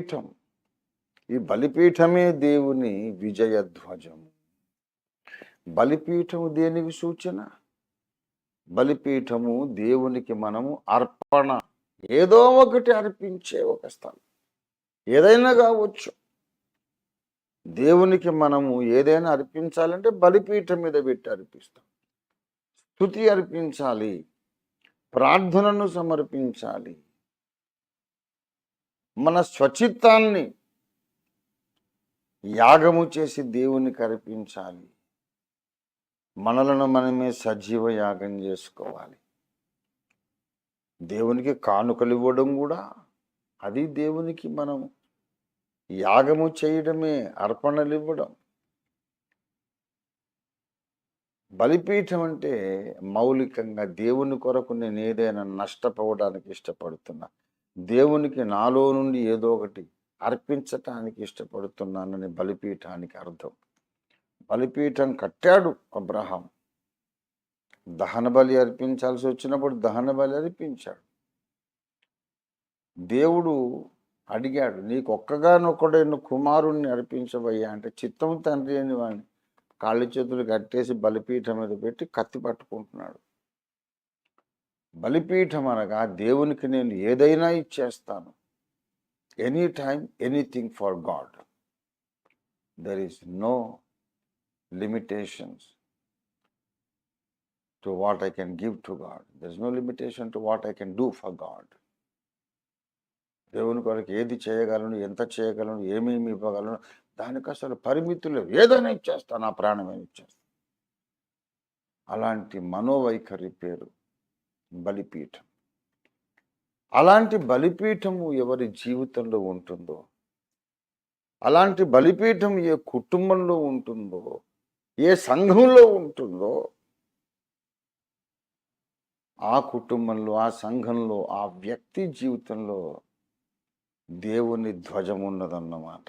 పీఠం ఈ బలిపీఠమే దేవుని విజయధ్వజము. బలిపీఠము దేనికి సూచన? బలిపీఠము దేవునికి మనము అర్పణ. ఏదో ఒకటి అర్పించే ఒక స్థలం. ఏదైనా కావచ్చు. దేవునికి మనము ఏదైనా అర్పించాలంటే బలిపీఠం మీద పెట్టి అర్పిస్తాం. స్థుతి అర్పించాలి. ప్రార్థనను సమర్పించాలి. మన స్వచిత్తాన్ని యాగము చేసి దేవునికి అర్పించాలి మనలను మనమే సజీవ యాగం చేసుకోవాలి. దేవునికి కానుకలు ఇవ్వడం కూడా అది దేవునికి మనం యాగము చేయడమే అర్పణలు ఇవ్వడం. బలిపీఠం అంటే మౌలికంగా దేవుని కొరకు నేను ఏదైనా నష్టపోవడానికి ఇష్టపడుతున్నా. దేవునికి నాలో నుండి ఏదో ఒకటి అర్పించటానికి ఇష్టపడుతున్నానని బలిపీఠానికి అర్థం. బలిపీఠం కట్టాడు అబ్రహాం. దహన బలి అర్పించాల్సి వచ్చినప్పుడు దహన బలి అర్పించాడు. దేవుడు అడిగాడు నీకు ఒక్కగానొక్కడైన కుమారుణ్ణి అర్పించబోయ్యా అంటే చిత్తం తండ్రి అని వాడిని కాళ్ళు చేతులు కట్టేసి బలిపీఠం మీద పెట్టి కత్తి పట్టుకుంటున్నాడు. బలిపీఠం అనగా దేవునికి నేను ఏదైనా ఇచ్చేస్తాను. Any time anything for God. There is no limitations to what I can give to God. There is no limitation to what I can do for God. దేవుని కొరకు ఏది చేయగలను ఎంత చేయగలను ఏమేమి ఇవ్వగలను దానికి అసలు పరిమితులు ఏదైనా ఇచ్చేస్తాను నా ప్రాణమైన ఇచ్చేస్తాను అలాంటి మనోవైఖరి పేరు బలిపీఠం. అలాంటి బలిపీఠము ఎవరి జీవితంలో ఉంటుందో అలాంటి బలిపీఠం ఏ కుటుంబంలో ఉంటుందో ఏ సంఘంలో ఉంటుందో ఆ కుటుంబంలో ఆ సంఘంలో ఆ వ్యక్తి జీవితంలో దేవుని ధ్వజం ఉన్నదన్నమాట.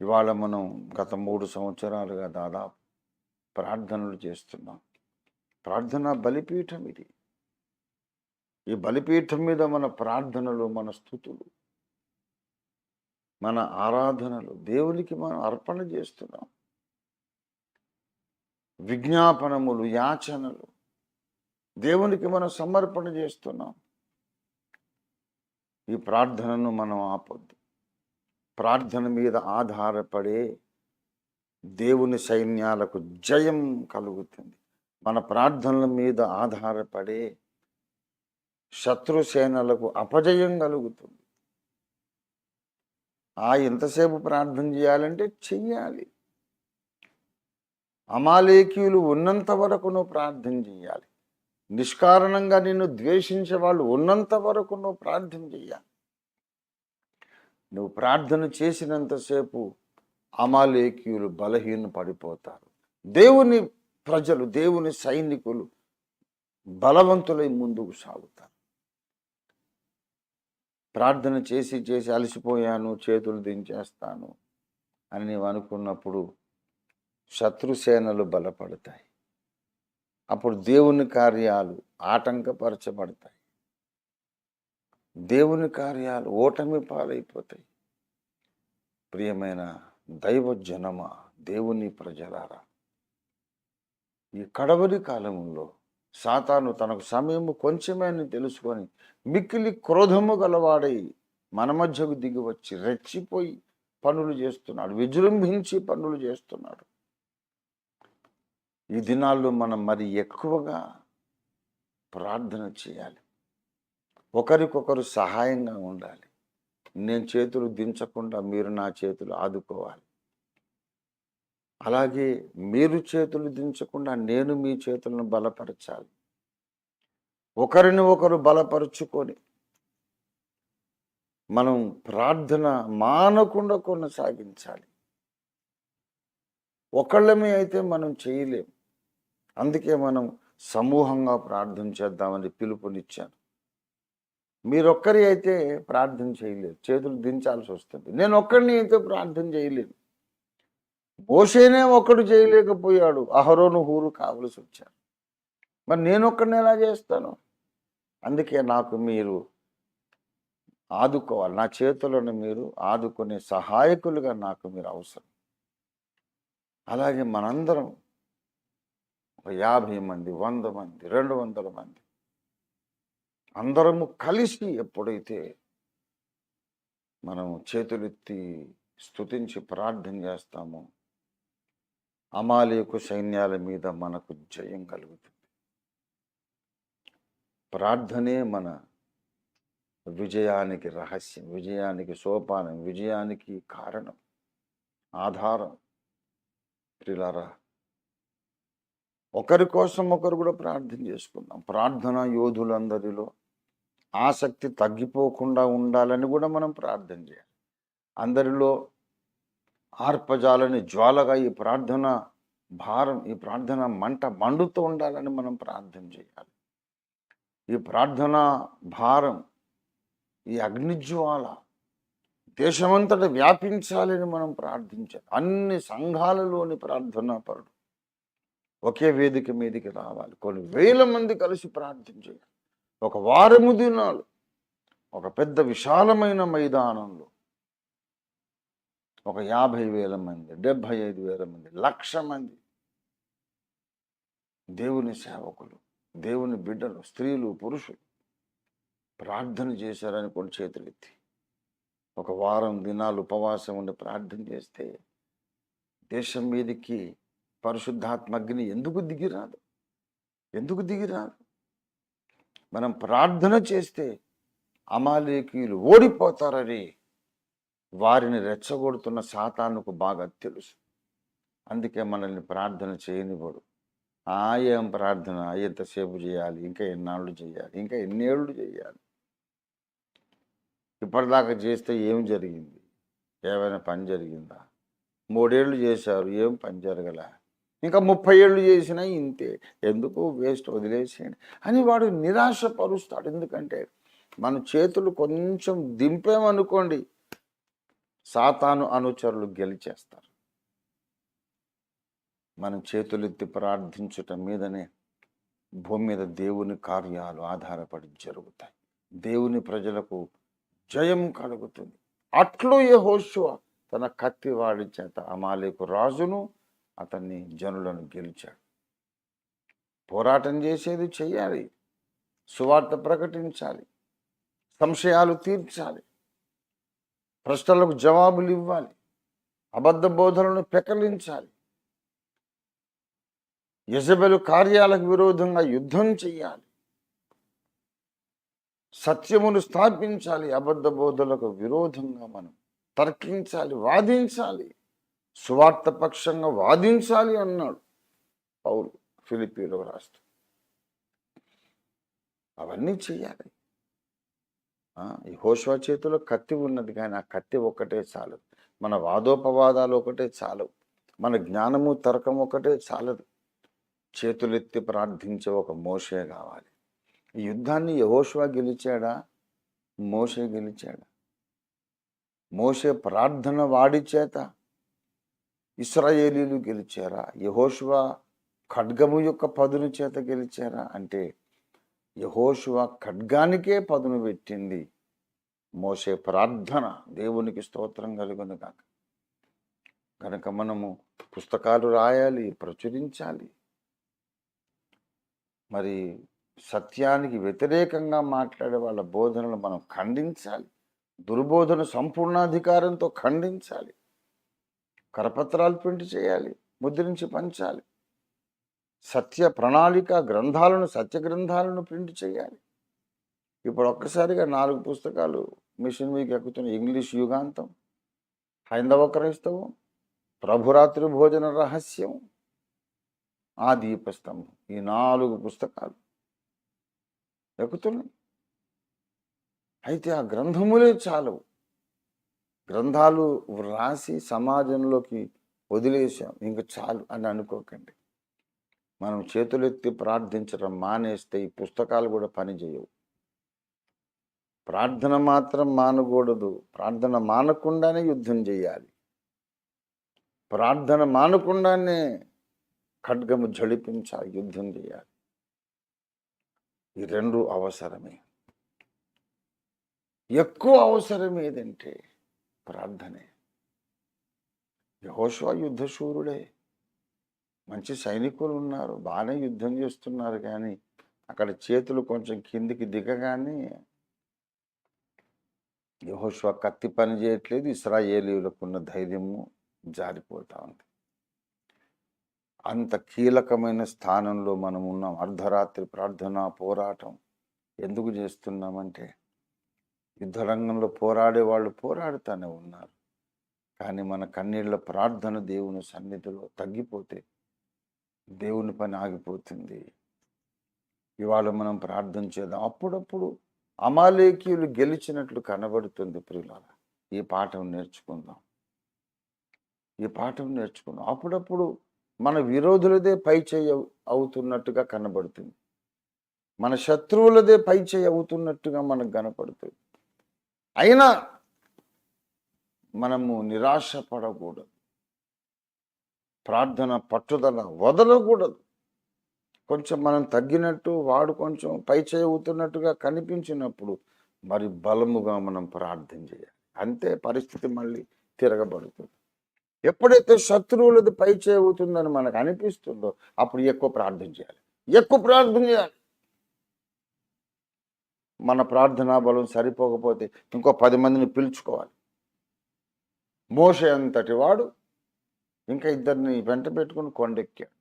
ఇవాళ మనం గత మూడు సంవత్సరాలుగా దాదాపు ప్రార్థనలు చేస్తున్నాం. ప్రార్థన బలిపీఠం ఇది. ఈ బలిపీఠం మీద మన ప్రార్థనలు మన స్థుతులు మన ఆరాధనలు దేవునికి మనం అర్పణ చేస్తున్నాం. విజ్ఞాపనములు యాచనలు దేవునికి మనం సమర్పణ చేస్తున్నాం. ఈ ప్రార్థనను మనం ఆపొద్దు. ప్రార్థన మీద ఆధారపడే దేవుని సైన్యాలకు జయం కలుగుతుంది. మన ప్రార్థనల మీద ఆధారపడే శత్రుసేనలకు అపజయం కలుగుతుంది. ఆ ఎంతసేపు ప్రార్థన చేయాలంటే చెయ్యాలి. అమాలేకీయులు ఉన్నంత వరకు నువ్వు ప్రార్థన చేయాలి నిష్కారణంగా నిన్ను ద్వేషించే వాళ్ళు ఉన్నంత వరకు నువ్వు ప్రార్థన చేయాలి నువ్వు ప్రార్థన చేసినంతసేపు అమాలేకీయులు బలహీన పడిపోతారు దేవుని ప్రజలు దేవుని సైనికులు బలవంతులై ముందుకు సాగుతారు. ప్రార్థన చేసి చేసి అలసిపోయాను చేతులు దించేస్తాను అని నీవు అనుకున్నప్పుడు శత్రుసేనలు బలపడతాయి. అప్పుడు దేవుని కార్యాలు ఆటంకపరచబడతాయి. దేవుని కార్యాలు ఓటమి పాలైపోతాయి. ప్రియమైన దైవ జనమ దేవుని ప్రజలారా ఈ కడవరి కాలంలో సాతాను తనకు సమయము కొంచెమే అని తెలుసుకొని మిక్కిలి క్రోధము గలవాడై మన మధ్యకు దిగి వచ్చి రెచ్చిపోయి పనులు చేస్తున్నాడు విజృంభించి పనులు చేస్తున్నాడు. ఈ దినాల్లో మనం మరి ఎక్కువగా ప్రార్థన చేయాలి. ఒకరికొకరు సహాయంగా ఉండాలి. నేను చేతులు దించకుండా మీరు నా చేతులు ఆదుకోవాలి. అలాగే మీరు చేతులు దించకుండా నేను మీ చేతులను బలపరచాలి. ఒకరిని ఒకరు బలపరుచుకొని మనం ప్రార్థన మానకుండా కొనసాగించాలి. ఒకళ్ళమే అయితే మనం చేయలేం. అందుకే మనం సమూహంగా ప్రార్థన చేద్దామని పిలుపునిచ్చాను. మీరొక్కరి అయితే ప్రార్థన చేయలేరు. చేతులు దించాల్సి వస్తుంది. నేను ఒక్కరిని అయితే ప్రార్థన చేయలేను. మోసేనే ఒక్కడు చేయలేకపోయాడు. అహరోను హూరు కావలసి వచ్చారు. మరి నేను ఒక్కడిని ఎలా చేస్తాను? అందుకే నాకు మీరు ఆదుకోవాలి. నా చేతులను మీరు ఆదుకునే సహాయకులుగా నాకు మీరు అవసరం. అలాగే మనందరం ఒక యాభై మంది వంద మంది రెండు వందల మంది అందరము కలిసి ఎప్పుడైతే మనం చేతులెత్తి స్తుతించి ప్రార్థన చేస్తామో అమాలేకు సైన్యాల మీద మనకు జయం కలుగుతుంది. ప్రార్థనే మన విజయానికి రహస్యం విజయానికి సోపానం విజయానికి కారణం ఆధారం. ప్రిలారా ఒకరి కోసం ఒకరు కూడా ప్రార్థన చేసుకుందాం. ప్రార్థన యోధులందరిలో ఆసక్తి తగ్గిపోకుండా ఉండాలని కూడా మనం ప్రార్థన చేయాలి. అందరిలో ఆర్పజాలని జ్వాలగా ఈ ప్రార్థన భారం ఈ ప్రార్థన మంట మండుతూ ఉండాలని మనం ప్రార్థన చేయాలి. ఈ ప్రార్థన భారం ఈ అగ్నిజ్వాల దేశమంతటా వ్యాపించాలని మనం ప్రార్థించాలి. అన్ని సంఘాలలోని ప్రార్థనా పరుడు ఒకే వేదిక మీదకి రావాలి. కొన్ని వేల మంది కలిసి ప్రార్థన చేయాలి. ఒక వారము దినాలు ఒక పెద్ద విశాలమైన మైదానంలో ఒక యాభై వేల మంది డెబ్భై ఐదు వేల మంది లక్ష మంది. దేవుని సేవకులు దేవుని బిడ్డలు స్త్రీలు పురుషులు ప్రార్థన చేశారని కొన్ని చేతులెత్తి. ఒక వారం దినాలు ఉపవాసం ఉండి ప్రార్థన చేస్తే దేశం మీదకి పరిశుద్ధాత్మగ్ని ఎందుకు దిగిరాదు? ఎందుకు దిగిరాదు? మనం ప్రార్థన చేస్తే అమాలేకీయులు ఓడిపోతారని వారిని రెచ్చగొడుతున్న సాతానుకు బాగా తెలుసు. అందుకే మనల్ని ప్రార్థన చేయనివ్వడు. ఆ ఏం ప్రార్థన ఎంతసేపు చేయాలి ఇంకా ఎన్నాళ్ళు చేయాలి ఇంకా ఎన్నేళ్ళు చేయాలి. ఇప్పటిదాకా చేస్తే ఏం జరిగింది? ఏమైనా పని జరిగిందా? మూడేళ్ళు చేశారు ఏం పని జరగలే? ఇంకా ముప్పై ఏళ్ళు చేసినా ఇంతే. ఎందుకు వేస్ట్ వదిలేసేయండి? అని వాడు నిరాశపరుస్తాడు. ఎందుకంటే మన చేతులు కొంచెం దింపేమనుకోండి సాతాను అనుచరులు గెలిచేస్తారు. మనం చేతులెత్తి ప్రార్థించుట మీదనే భూమి మీద దేవుని కార్యాలు ఆధారపడి జరుగుతాయి. దేవుని ప్రజలకు జయం కలుగుతుంది. అట్లు యహోశువ తన కత్తి వాడి చేత అమాలేకు రాజును అతన్ని జనులను గెలిచాడు. పోరాటం చేసేది చేయాలి. సువార్త ప్రకటించాలి. సంశయాలు తీర్చాలి. ప్రశ్నలకు జవాబులు ఇవ్వాలి. అబద్ధ బోధనను పెకలించాలి యజబెలు కార్యాలకు విరోధంగా యుద్ధం చెయ్యాలి. సత్యమును స్థాపించాలి. అబద్ధ బోధలకు విరోధంగా మనం తర్కించాలి వాదించాలి. సువార్త పక్షంగా వాదించాలి అన్నాడు పౌరు ఫిలిపీలో రాస్తూ అవన్నీ చెయ్యాలి. యహోశ్వ చేతిలో కత్తి ఉన్నది కానీ ఆ కత్తి ఒక్కటే చాలదు. మన వాదోపవాదాలు ఒకటే చాలవు. మన జ్ఞానము తర్కం ఒకటే చాలదు. చేతులెత్తి ప్రార్థించే ఒక మోషే కావాలి. ఈ యుద్ధాన్ని యహోశ్వ గెలిచాడా? మోషే గెలిచాడా? మోషే ప్రార్థన వాడి చేత ఇస్రాయేలీలు గెలిచారా? యహోశ్వ ఖడ్గము యొక్క పదును చేత గెలిచారా? అంటే యహోషువ ఖడ్గానికే పదును పెట్టింది. మోసే ప్రార్థన దేవునికి స్తోత్రం కలుగును కాక కనుక మనము పుస్తకాలు రాయాలి ప్రచురించాలి. మరి సత్యానికి వ్యతిరేకంగా మాట్లాడే వాళ్ళ బోధనలు మనం ఖండించాలి. దుర్బోధన సంపూర్ణాధికారంతో ఖండించాలి. కరపత్రాలు ప్రింట్ చేయాలి ముద్రించి పంచాలి. సత్య ప్రణాళిక గ్రంథాలను సత్య గ్రంథాలను ప్రింట్ చేయాలి. ఇప్పుడు ఒక్కసారిగా నాలుగు పుస్తకాలు మిషన్ మీకు ఎక్కుతున్న ఇంగ్లీష్ యుగాంతం హైందవ క్రైస్తవం ప్రభురాత్రి భోజన రహస్యం ఆ దీపస్తంభం ఈ నాలుగు పుస్తకాలు ఎక్కుతున్నాయి. అయితే ఆ గ్రంథములే చాలవు గ్రంథాలు వ్రాసి సమాజంలోకి వదిలేసాం ఇంక చాలు అని అనుకోకండి. మనం చేతులెత్తి ప్రార్థించడం మానేస్తే ఈ పుస్తకాలు కూడా పనిచేయవు ప్రార్థన మాత్రం మానకూడదు. ప్రార్థన మానకుండానే యుద్ధం చేయాలి. ప్రార్థన మానకుండానే ఖడ్గము జడిపించాలి యుద్ధం చేయాలి. ఈ రెండు అవసరమే. ఎక్కువ అవసరం ఏదంటే ప్రార్థనే. యహోశ్వ యుద్ధశూరుడే. మంచి సైనికులు ఉన్నారు బాగానే యుద్ధం చేస్తున్నారు కానీ అక్కడ చేతులు కొంచెం కిందికి దిగగానే యహోషువ కత్తి పని చేయట్లేదు ఇస్రాయేలీలకు ఉన్న ధైర్యము జారిపోతూ ఉంది. అంత కీలకమైన స్థానంలో మనం ఉన్నాం. అర్ధరాత్రి ప్రార్థన పోరాటం ఎందుకు చేస్తున్నామంటే యుద్ధరంగంలో పోరాడే వాళ్ళు పోరాడుతూనే ఉన్నారు. కానీ మన కన్నీళ్ళ ప్రార్థన దేవుని సన్నిధిలో తగ్గిపోతే దేవుని పని ఆగిపోతుంది. ఇవాళ మనం ప్రార్థన చేద్దాం. అప్పుడప్పుడు అమాలేకీయులు గెలిచినట్లు కనబడుతుంది ప్రియుల ఈ పాఠం నేర్చుకుందాం. ఈ పాఠం నేర్చుకుందాం. అప్పుడప్పుడు మన విరోధులదే పై చేయి అవుతున్నట్టుగా కనబడుతుంది. మన శత్రువులదే పై చేయి అవుతున్నట్టుగా మనకు కనపడుతుంది. అయినా మనము నిరాశ పడకూడదు ప్రార్థన పట్టుదల వదలకూడదు. కొంచెం మనం తగ్గినట్టు వాడు కొంచెం పై అవుతున్నట్టుగా కనిపించినప్పుడు మరి బలముగా మనం ప్రార్థన చేయాలి. అంతే పరిస్థితి మళ్ళీ తిరగబడుతుంది. ఎప్పుడైతే శత్రువులది పై అవుతుందని మనకు అనిపిస్తుందో అప్పుడు ఎక్కువ ప్రార్థన చేయాలి. ఎక్కువ ప్రార్థన చేయాలి. మన ప్రార్థనా బలం సరిపోకపోతే ఇంకో పది మందిని పిలుచుకోవాలి. మోసే అంతటి వాడు ఇంకా ఇద్దరిని వెంట పెట్టుకుని కొండెక్కాడు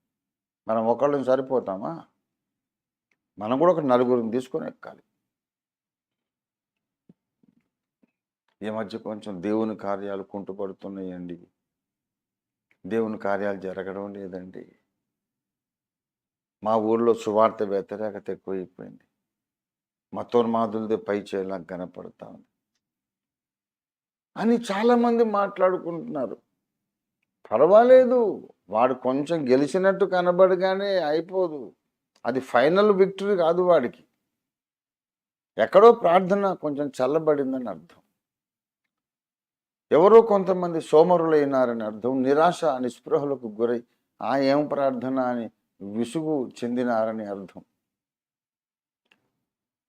మనం ఒకళ్ళని సరిపోతామా? మనం కూడా ఒక నలుగురిని తీసుకొని ఎక్కాలి. ఈ మధ్య కొంచెం దేవుని కార్యాలు కుంటుపడుతున్నాయండి. దేవుని కార్యాలు జరగడం లేదండి. మా ఊర్లో సువార్త వ్యతిరేకత ఎక్కువైపోయింది. మతోన్మాదులదే పై చేయలా కనపడతా ఉంది. అని చాలామంది మాట్లాడుకుంటున్నారు. పర్వాలేదు. వాడు కొంచెం గెలిచినట్టు కనబడగానే అయిపోదు. అది ఫైనల్ విక్టరీ కాదు వాడికి. ఎక్కడో ప్రార్థన కొంచెం చల్లబడిందని అర్థం. ఎవరో కొంతమంది సోమరులైనారని అర్థం. నిరాశ నిస్పృహలకు గురై ఆ ఏం ప్రార్థన? అని విసుగు చెందినారని అర్థం.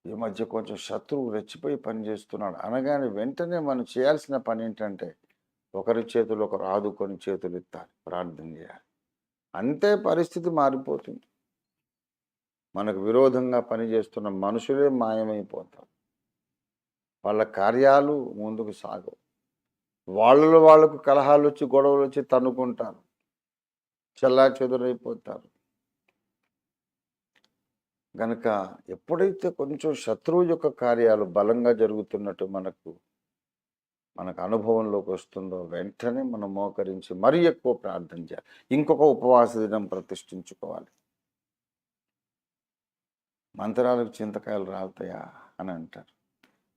ఈ మధ్య కొంచెం శత్రువు రెచ్చిపోయి పనిచేస్తున్నాడు అనగానే వెంటనే మనం చేయాల్సిన పని ఏంటంటే ఒకరి చేతులు ఒకరు ఆదుకొని చేతులు ఎత్తాలి ప్రార్థన చేయాలి. అంతే పరిస్థితి మారిపోతుంది. మనకు విరోధంగా పనిచేస్తున్న మనుషులే మాయమైపోతారు. వాళ్ళ కార్యాలు ముందుకు సాగవు. వాళ్ళలో వాళ్ళకు కలహాలు వచ్చి గొడవలు వచ్చి తన్నుకుంటారు. చల్లా చెదురైపోతారు. గనక ఎప్పుడైతే కొంచెం శత్రువు యొక్క కార్యాలు బలంగా జరుగుతున్నట్టు మనకు మనకు అనుభవంలోకి వస్తుందో వెంటనే మనం మోకరించి మరీ ఎక్కువ ప్రార్థన చేయాలి. ఇంకొక ఉపవాస దినం ప్రతిష్ఠించుకోవాలి. మంత్రాలకు చింతకాయలు రాలుతాయా అని అంటారు.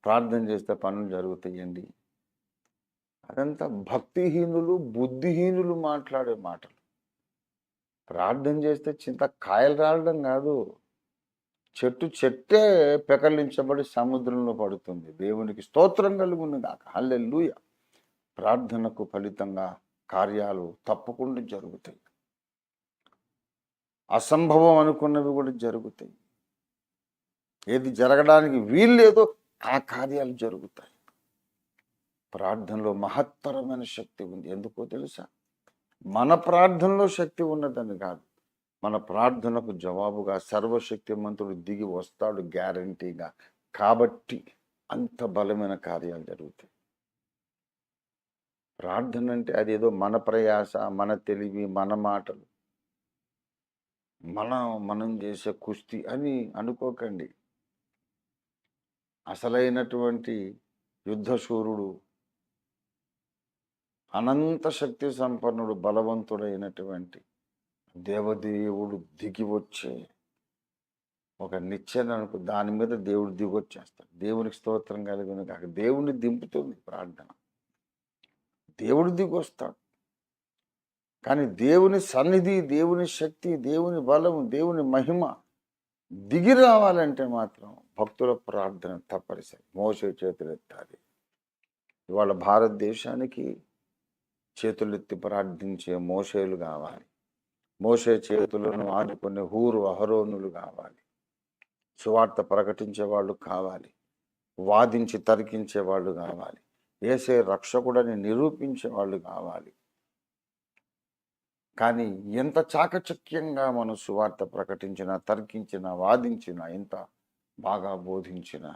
ప్రార్థన చేస్తే పనులు జరుగుతాయండి. అదంతా భక్తిహీనులు బుద్ధిహీనులు మాట్లాడే మాటలు. ప్రార్థన చేస్తే చింత కాయలు రాలడం కాదు. చెట్టు చెట్టే పెకలించబడి సముద్రంలో పడుతుంది. దేవునికి స్తోత్రం కలుగును కాక హల్లెల్లుయ ప్రార్థనకు ఫలితంగా కార్యాలు తప్పకుండా జరుగుతాయి. అసంభవం అనుకున్నవి కూడా జరుగుతాయి. ఏది జరగడానికి వీల్లేదో ఆ కార్యాలు జరుగుతాయి. ప్రార్థనలో మహత్తరమైన శక్తి ఉంది. ఎందుకో తెలుసా? మన ప్రార్థనలో శక్తి ఉన్నదని కాదు. మన ప్రార్థనకు జవాబుగా సర్వశక్తిమంతుడు దిగి వస్తాడు గ్యారంటీగా. కాబట్టి అంత బలమైన కార్యాలు జరుగుతాయి. ప్రార్థన అంటే అదేదో మన ప్రయాస మన తెలివి మన మాటలు. మన మనం చేసే కుస్తీ అని అనుకోకండి. అసలైనటువంటి యుద్ధశూరుడు అనంత శక్తి సంపన్నుడు బలవంతుడైనటువంటి దేవదేవుడు దిగి వచ్చే ఒక నిచ్చెన అనుకో దాని మీద దేవుడు దిగి వచ్చేస్తాడు దేవునికి స్తోత్రం కలిగిన కాక దేవుని దింపుతుంది ప్రార్థన. దేవుడు దిగి వస్తాడు కానీ దేవుని సన్నిధి దేవుని శక్తి దేవుని బలం దేవుని మహిమ దిగి రావాలంటే మాత్రం భక్తుల ప్రార్థన తప్పనిసరి. మోసే చేతులెత్తాలి ఇవాళ భారతదేశానికి చేతులెత్తి ప్రార్థించే మోసేలు కావాలి. మోసే చేతులను ఆదుకునే హూరు అహరోనులు కావాలి. సువార్త ప్రకటించే వాళ్ళు కావాలి. వాదించి తరికించే వాళ్ళు కావాలి. వేసే రక్షకుడని నిరూపించే వాళ్ళు కావాలి. కానీ ఎంత చాకచక్యంగా మనం సువార్త ప్రకటించినా తర్కించినా వాదించినా ఎంత బాగా బోధించినా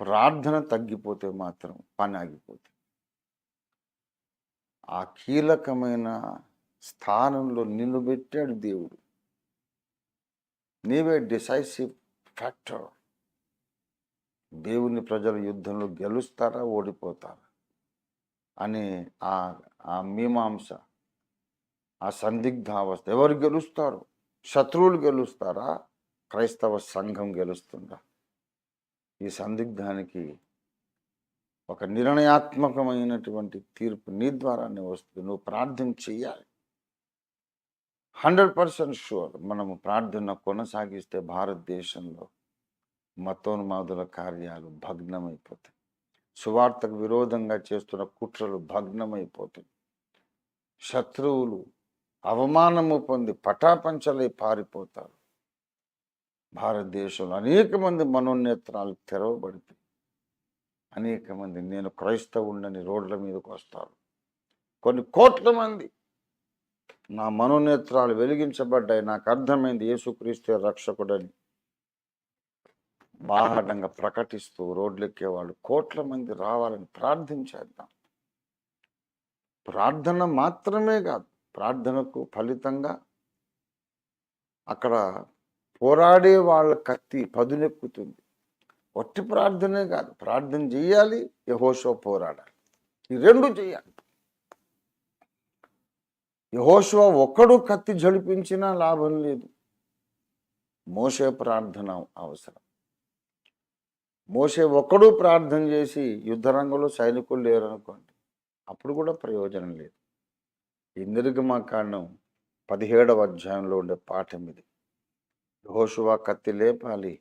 ప్రార్థన తగ్గిపోతే మాత్రం పని ఆగిపోతుంది. ఆ కీలకమైన స్థానంలో నిన్ను పెట్టాడు దేవుడు. నీవే డిసైసివ్ ఫ్యాక్టర్. దేవుని ప్రజల యుద్ధంలో గెలుస్తారా ఓడిపోతారా అనే ఆ ఆ మీమాంస ఆ సందిగ్ధావస్థ ఎవరు గెలుస్తారు? శత్రువులు గెలుస్తారా? క్రైస్తవ సంఘం గెలుస్తుందా? ఈ సందిగ్ధానికి ఒక నిర్ణయాత్మకమైనటువంటి తీర్పు నీ ద్వారానే వస్తుంది. నువ్వు ప్రార్థన చెయ్యాలి. Hundred percent sure. మనము ప్రార్థన కొనసాగిస్తే భారతదేశంలో మతోన్మాదుల కార్యాలు భగ్నమైపోతాయి. సువార్తకు విరోధంగా చేస్తున్న కుట్రలు భగ్నమైపోతాయి. శత్రువులు అవమానము పొంది పటాపంచలై పారిపోతారు. భారతదేశంలో అనేక మంది మనోన్నేత్రాలు తెరవబడతాయి అనేక మంది నేను క్రైస్తవుండని రోడ్ల మీదకు వస్తారు. కొన్ని కోట్ల మంది నా మనోనేత్రాలు వెలిగించబడ్డాయి. నాకు అర్థమైంది యేసుక్రీస్తే రక్షకుడని. బాహటంగా ప్రకటిస్తూ రోడ్లెక్కేవాళ్ళు కోట్ల మంది రావాలని ప్రార్థించేద్దాం ప్రార్థన మాత్రమే కాదు ప్రార్థనకు ఫలితంగా అక్కడ పోరాడే వాళ్ళ కత్తి పదునెక్కుతుంది. ఒట్టి ప్రార్థనే కాదు ప్రార్థన చేయాలి యహోషో పోరాడాలి. ఈ రెండు చేయాలి. యహోశివ ఒక్కడు కత్తి జడిపించినా లాభం లేదు. మోసే ప్రార్థన అవసరం. మోసే ఒక్కడు ప్రార్థన చేసి యుద్ధరంగంలో సైనికులు లేరనుకోండి అప్పుడు కూడా ప్రయోజనం లేదు. ఎందుకు మా కాండం పదిహేడవ అధ్యాయంలో ఉండే పాఠం ఇది. యెహోషువ కత్తి లేపాలి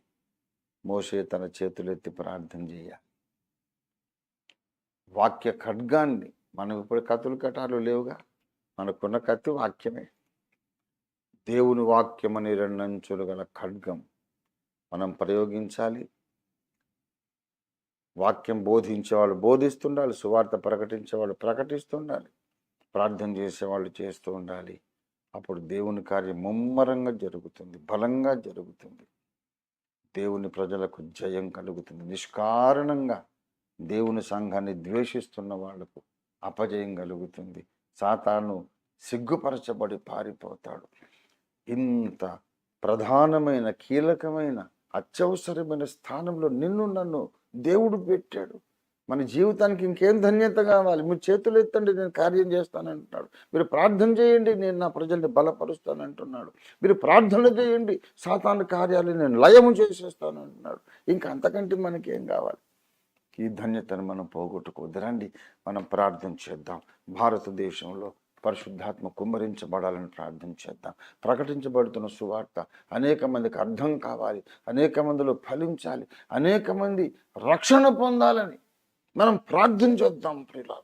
మోసే తన చేతులెత్తి ప్రార్థన చేయాలి. వాక్య ఖడ్గాన్ని మనం ఇప్పుడు కథలు కటాలు లేవుగా? మనకున్న కత్తి వాక్యమే. దేవుని వాక్యం అని రెండంచులు గల ఖడ్గం మనం ప్రయోగించాలి. వాక్యం బోధించేవాళ్ళు బోధిస్తుండాలి సువార్త ప్రకటించేవాళ్ళు ప్రకటిస్తుండాలి ప్రార్థన చేసేవాళ్ళు చేస్తూ ఉండాలి. అప్పుడు దేవుని కార్యం ముమ్మరంగా జరుగుతుంది బలంగా జరుగుతుంది. దేవుని ప్రజలకు జయం కలుగుతుంది. నిష్కారణంగా దేవుని సంఘాన్ని ద్వేషిస్తున్న వాళ్ళకు అపజయం కలుగుతుంది. సాతాను సిగ్గుపరచబడి పారిపోతాడు. ఇంత ప్రధానమైన కీలకమైన అత్యవసరమైన స్థానంలో నిన్ను నన్ను దేవుడు పెట్టాడు. మన జీవితానికి ఇంకేం ధన్యత కావాలి? మీరు చేతులు ఎత్తండి నేను కార్యం చేస్తానంటున్నాడు. మీరు ప్రార్థన చేయండి నేను నా ప్రజల్ని బలపరుస్తానంటున్నాడు. మీరు ప్రార్థన చేయండి సాతాను కార్యాలు నేను లయము చేసేస్తానంటున్నాడు. ఇంకా అంతకంటే మనకేం కావాలి? ఈ ధన్యతను మనం పోగొట్టుకోవద్దు రండి మనం ప్రార్థన చేద్దాం. భారతదేశంలో పరిశుద్ధాత్మ కుమ్మరించబడాలని ప్రార్థన చేద్దాం. ప్రకటించబడుతున్న సువార్త అనేక మందికి అర్థం కావాలి అనేక మందిలో ఫలించాలి అనేక మంది రక్షణ పొందాలని మనం ప్రార్థన చేద్దాం ప్రియుల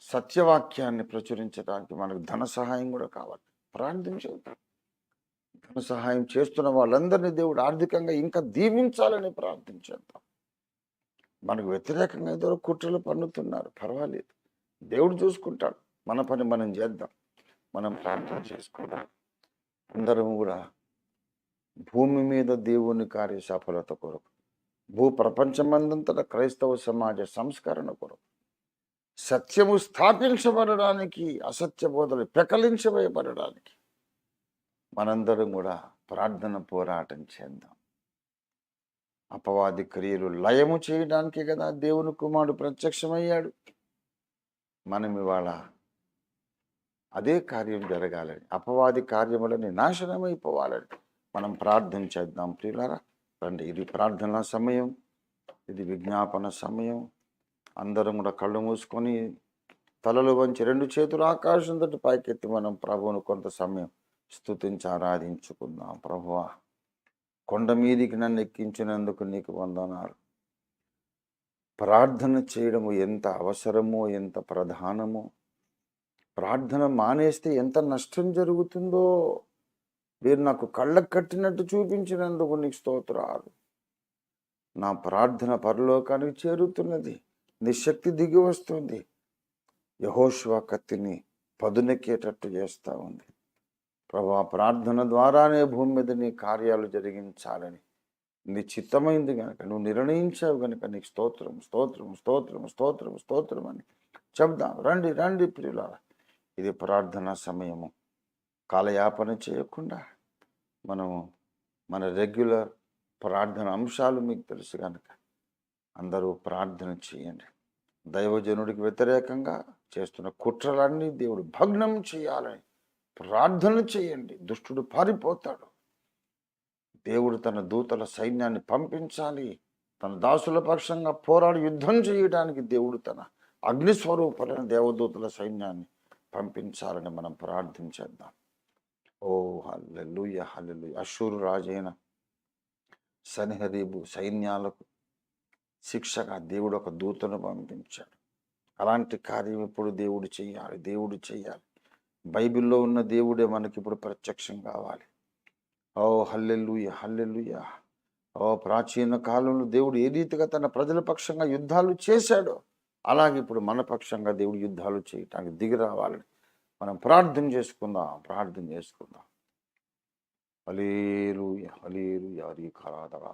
సత్యవాక్యాన్ని ప్రచురించడానికి మనకు ధన సహాయం కూడా కావాలి. ప్రార్థన చేద్దాం. సహాయం చేస్తున్న వాళ్ళందరినీ దేవుడు ఆర్థికంగా ఇంకా దీవించాలని ప్రార్థించేద్దాం. మనకు వ్యతిరేకంగా ఏదో కుట్రలు పన్నుతున్నారు పర్వాలేదు. దేవుడు చూసుకుంటాడు. మన పని మనం చేద్దాం. మనం ప్రార్థన చేసుకుందాం. అందరం కూడా భూమి మీద దేవుని కార్య సఫలత కొరకు భూ ప్రపంచమందంతట క్రైస్తవ సమాజ సంస్కరణ కొరకు సత్యము స్థాపించబడడానికి అసత్య బోధలు పెకలించబడడానికి మనందరం కూడా ప్రార్థన పోరాటం చేద్దాం. అపవాది క్రియలు లయము చేయడానికి కదా దేవుని కుమారుడు ప్రత్యక్షమయ్యాడు. మనం ఇవాళ అదే కార్యం జరగాలని అపవాది కార్యములని నాశనమైపోవాలని మనం ప్రార్థన చేద్దాం ప్రియులారా. రండి ఇది ప్రార్థన సమయం ఇది విజ్ఞాపన సమయం. అందరం కూడా కళ్ళు మూసుకొని తలలు వంచి రెండు చేతులు ఆకాశం తోటి పైకెత్తి మనం ప్రభువును కొంత సమయం స్థుతించి ఆరాధించుకుందాం. ప్రభువా కొండ మీదికి నన్ను ఎక్కించినందుకు నీకు వందనాలు. ప్రార్థన చేయడము ఎంత అవసరమో ఎంత ప్రధానమో ప్రార్థన మానేస్తే ఎంత నష్టం జరుగుతుందో మీరు నాకు కళ్ళకు కట్టినట్టు చూపించినందుకు నీకు స్తోత్రాలు. నా ప్రార్థన పరలోకానికి చేరుతున్నది నీ శక్తి దిగి వస్తుంది. యహోశ్వ కత్తిని పదునెక్కేటట్టు చేస్తూ ఉంది. ప్రభా ప్రార్థన ద్వారానే భూమి మీద నీ కార్యాలు జరిగించాలని. నీ చిత్తమైంది కనుక నువ్వు నిర్ణయించావు కనుక నీకు స్తోత్రం స్తోత్రం స్తోత్రం స్తోత్రం స్తోత్రం అని చెప్దాం. రండి రండి ప్రియులారా. ఇది ప్రార్థనా సమయము. కాలయాపన చేయకుండా మనము మన రెగ్యులర్ ప్రార్థన అంశాలు మీకు తెలుసు కనుక అందరూ ప్రార్థన చేయండి. దైవజనుడికి వ్యతిరేకంగా చేస్తున్న కుట్రలన్నీ దేవుడు భగ్నం చేయాలని ప్రార్థన చేయండి. దుష్టుడు పారిపోతాడు. దేవుడు తన దూతల సైన్యాన్ని పంపించాలి. తన దాసుల పక్షంగా పోరాడి యుద్ధం చేయడానికి దేవుడు తన అగ్నిస్వరూపులైన దేవదూతల సైన్యాన్ని పంపించాలని మనం ప్రార్థించేద్దాం. ఓ హల్లెలూయ హల్లెలూయ. అశూరు రాజైన సనిహరీబు సైన్యాలకు శిక్షగా దేవుడు ఒక దూతను పంపించాడు. అలాంటి కార్యం ఇప్పుడు దేవుడు చేయాలి. దేవుడు చేయాలి. బైబిల్లో ఉన్న దేవుడే మనకి ఇప్పుడు ప్రత్యక్షం కావాలి. ఓ హల్లెల్లుయ హల్లెల్లుయ ఓ ప్రాచీన కాలంలో దేవుడు ఏ రీతిగా తన ప్రజల పక్షంగా యుద్ధాలు చేశాడో అలాగే ఇప్పుడు మన పక్షంగా దేవుడు యుద్ధాలు చేయటానికి దిగి రావాలని మనం ప్రార్థన చేసుకుందాం ప్రార్థన చేసుకుందాం. అలేరు హలేలుయ హరి ఖరాదరా